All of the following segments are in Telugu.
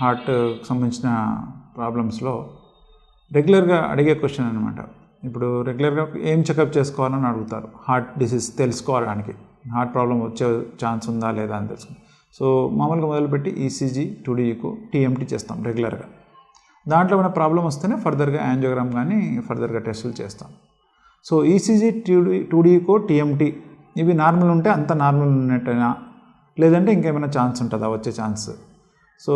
హార్ట్ సంబంధించిన ప్రాబ్లమ్స్లో రెగ్యులర్గా అడిగే క్వశ్చన్ అనమాట ఇప్పుడు రెగ్యులర్గా ఏం చెకప్ చేసుకోవాలని అడుగుతారు. హార్ట్ డిసీజ్ తెలుసుకోవడానికి. హార్ట్ ప్రాబ్లం వచ్చే ఛాన్స్ ఉందా లేదా అని తెలుసుకుని. సో మామూలుగా మొదలుపెట్టి ఈసీజీ టుడీకు టీఎంటీ చేస్తాం రెగ్యులర్గా. దాంట్లో మన ప్రాబ్లం వస్తేనే ఫర్దర్గా యాంజియోగ్రామ్ కానీ ఫర్దర్గా టెస్టులు చేస్తాం. So ECG two D two D echo TMT ఇవి నార్మల్ ఉంటే అంత నార్మల్ ఉన్నట్టేనా లేదంటే ఇంకేమైనా ఛాన్స్ ఉంటుందా? వచ్చే ఛాన్స్. సో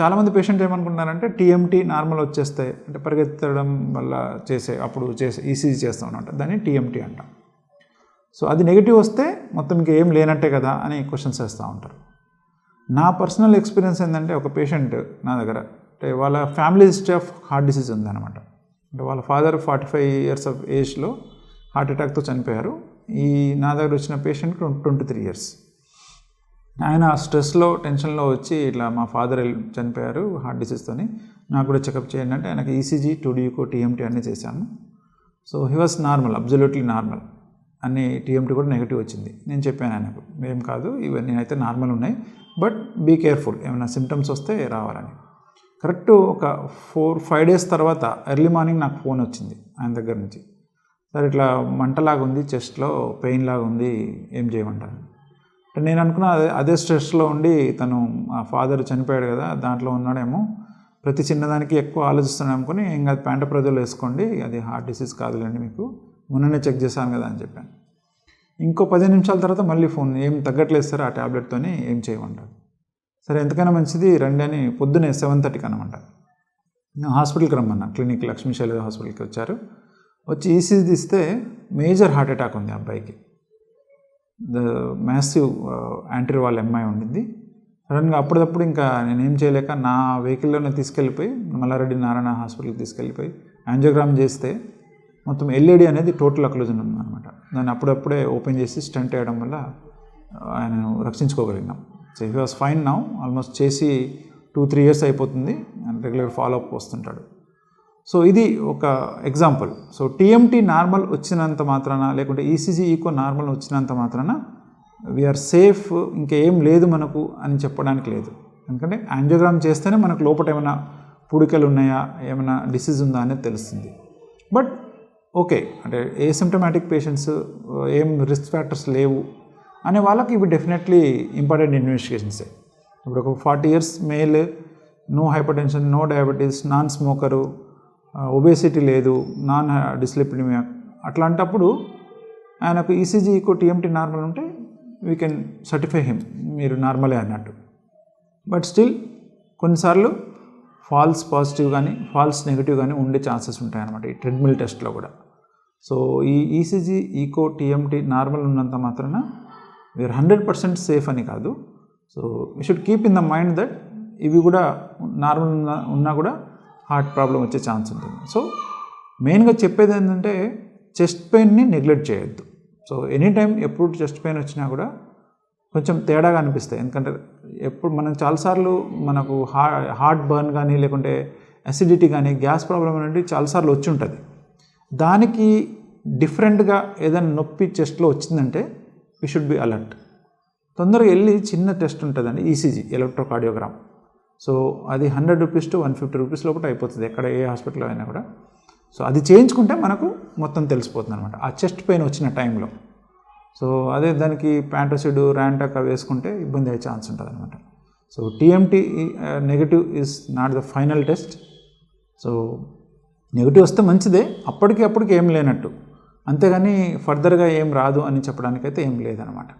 చాలామంది పేషెంట్ ఏమనుకుంటున్నారంటే టీఎంటీ నార్మల్ వచ్చేస్తే అంటే పరిగెత్తడం వల్ల చేసే అప్పుడు చేసే ఈసీజీ చేస్తాం అనమాట దాన్ని టీఎంటీ అంటాం. సో అది నెగిటివ్ వస్తే మొత్తం ఇంకా ఏం లేనట్టే కదా అని క్వశ్చన్స్ వేస్తూ ఉంటారు. నా పర్సనల్ ఎక్స్పీరియన్స్ ఏంటంటే ఒక పేషెంట్ నా దగ్గర అంటే వాళ్ళ family history of heart disease ఉందన్నమాట అంటే వాళ్ళ father forty five years of ఏజ్లో హార్ట్ అటాక్తో చనిపోయారు. ఈ నా దగ్గర వచ్చిన పేషెంట్కి ట్వంటీ త్రీ ఇయర్స్. ఆయన స్ట్రెస్లో టెన్షన్లో వచ్చి ఇట్లా మా ఫాదర్ చనిపోయారు హార్ట్ డిసీజ్తోని. నాకు కూడా చెకప్ చేయండి అంటే ఆయనకి ఈసీజీ టూడీకో టీఎంటీ అన్నీ చేశాను so he was normal absolutely normal అన్ని టీఎంటీ కూడా నెగిటివ్ వచ్చింది. నేను చెప్పాను ఆయనకు ఏం కాదు ఇవన్నీ అయితే నార్మల్ ఉన్నాయి బట్ బీ కేర్ఫుల్ ఏమైనా సిమ్టమ్స్ వస్తే రావాలని. కరెక్ట్ ఒక ఫోర్ ఫైవ్ డేస్ తర్వాత ఎర్లీ మార్నింగ్ నాకు ఫోన్ వచ్చింది ఆయన దగ్గర నుంచి. సార్ ఇట్లా మంటలాగా ఉంది చెస్ట్లో పెయిన్ లాగా ఉంది ఏం చేయమంటారు? నేను అనుకున్నా అదే అదే స్ట్రెస్లో ఉండి తను ఆ ఫాదర్ చనిపోయాడు కదా దాంట్లో ఉన్నాడేమో. ప్రతి చిన్నదానికి ఎక్కువ ఆలోచిస్తున్నాను అనుకుని ఇంకా ప్యాంట ప్రజలు వేసుకోండి అది హార్ట్ డిసీజ్ కాదులేండి మీకు. మొన్ననే చెక్ చేశాను కదా అని చెప్పాను. ఇంకో పది నిమిషాల తర్వాత మళ్ళీ ఫోన్ ఏం తగ్గట్లేదు సార్ ఆ ట్యాబ్లెట్తోని ఏం చేయమంటారు సరే ఎంతకైనా మంచిది రండి అని పొద్దునే సెవెన్ థర్టీకి అనమాట నేను హాస్పిటల్కి రమ్మన్నా క్లినిక్ లక్ష్మీ శైలజ హాస్పిటల్కి వచ్చారు. వచ్చి ఈసీజీ తీస్తే మేజర్ హార్ట్ అటాక్ ఉంది అబ్బాయికి. మ్యాసివ్ యాంటీ వాళ్ళ ఎంఐ ఉండింది. సడన్గా అప్పుడప్పుడు ఇంకా నేనేం చేయలేక నా వెహికల్లోనే తీసుకెళ్ళిపోయి మల్లారెడ్డి నారాయణ హాస్పిటల్కి తీసుకెళ్ళిపోయి యాంజియోగ్రామ్ చేస్తే మొత్తం ఎల్ఈడి అనేది టోటల్ అక్లూజన్ ఉందన్నమాట దాన్ని అప్పుడప్పుడే ఓపెన్ చేసి స్టంట్ వేయడం వల్ల ఆయన రక్షించుకోగలిగినాం. So he was fine now almost చేసి టూ త్రీ ఇయర్స్ అయిపోతుంది. అండ్ రెగ్యులర్ ఫాలో అప్ వస్తుంటాడు. సో ఇది ఒక ఎగ్జాంపుల్ సో టీఎంటీ నార్మల్ వచ్చినంత మాత్రాన లేకుంటే ఈసీజీ ఈకో నార్మల్ వచ్చినంత మాత్రాన వీఆర్ సేఫ్ ఇంకేం లేదు మనకు అని చెప్పడానికి లేదు. ఎందుకంటే యాంజియోగ్రామ్ చేస్తేనే మనకు లోపల ఏమైనా పుడికలు ఉన్నాయా ఏమైనా డిసీజ్ ఉందా అనేది తెలుస్తుంది. బట్ ఓకే అంటే ఏ సిమ్టమాటిక్ పేషెంట్స్ ఏం రిస్క్ ఫ్యాక్టర్స్ లేవు అనే వాళ్ళకి ఇవి డెఫినెట్లీ ఇంపార్టెంట్ ఇన్వెస్టిగేషన్సే ఇప్పుడు ఒక forty years male no hypertension no diabetes non smoker obesity లేదు నాన్ డిస్లిపిడిమియా uh, అట్లాంటప్పుడు ఆయనకు ఈసీజీ ఈకో టీఎంటీ నార్మల్ ఉంటే వీ కెన్ సర్టిఫై హిమ్ మీరు నార్మలే అన్నట్టు. బట్ స్టిల్ కొన్నిసార్లు ఫాల్స్ పాజిటివ్ కానీ ఫాల్స్ నెగిటివ్ కానీ ఉండే ఛాన్సెస్ ఉంటాయన్నమాట ఈ ట్రెడ్మిల్ టెస్ట్లో కూడా. సో ఈ ఈసీజీ ఈకో టీఎంటీ నార్మల్ ఉన్నంత మాత్రాన వీఆర్ హండ్రెడ్ పర్సెంట్ సేఫ్ అని కాదు. So you should keep in the mind that ఇవి కూడా నార్మల్ ఉన్నా కూడా హార్ట్ ప్రాబ్లం వచ్చే ఛాన్స్ ఉంటుంది. సో మెయిన్గా చెప్పేది ఏంటంటే చెస్ట్ పెయిన్ని నెగ్లెక్ట్ చేయొద్దు. సో ఎనీ టైం ఎప్పుడు చెస్ట్ పెయిన్ వచ్చినా కూడా కొంచెం తేడాగా అనిపిస్తాయి. ఎందుకంటే ఎప్పుడు మనం చాలాసార్లు మనకు హా హార్ట్ బర్న్ కానీ లేకుంటే అసిడిటీ కానీ గ్యాస్ ప్రాబ్లం అనేది చాలాసార్లు వచ్చి ఉంటుంది. దానికి డిఫరెంట్గా ఏదైనా నొప్పి చెస్ట్లో వచ్చిందంటే వీ షుడ్ బి అలర్ట్ తొందరగా వెళ్ళి చిన్న టెస్ట్ ఉంటుందండి ఈసీజీ ఎలక్ట్రోకార్డియోగ్రామ్ సో అది hundred rupees to one fifty rupees లోపల అయిపోతుంది ఎక్కడ ఏ హాస్పిటల్లో అయినా కూడా. సో అది చేయించుకుంటే మనకు మొత్తం తెలిసిపోతుంది అనమాట ఆ చెస్ట్ పెయిన్ వచ్చిన టైంలో. సో అదే దానికి ప్యాంటోసిడ్ ర్యాంటాక్ అవి వేసుకుంటే ఇబ్బంది అయ్యే ఛాన్స్ ఉంటుంది అనమాట so TMT negative is not the final test so negative వస్తే మంచిదే అప్పటికి అప్పటికి ఏం లేనట్టు. అంతేగాని ఫర్దర్గా ఏం రాదు అని చెప్పడానికైతే ఏం లేదనమాట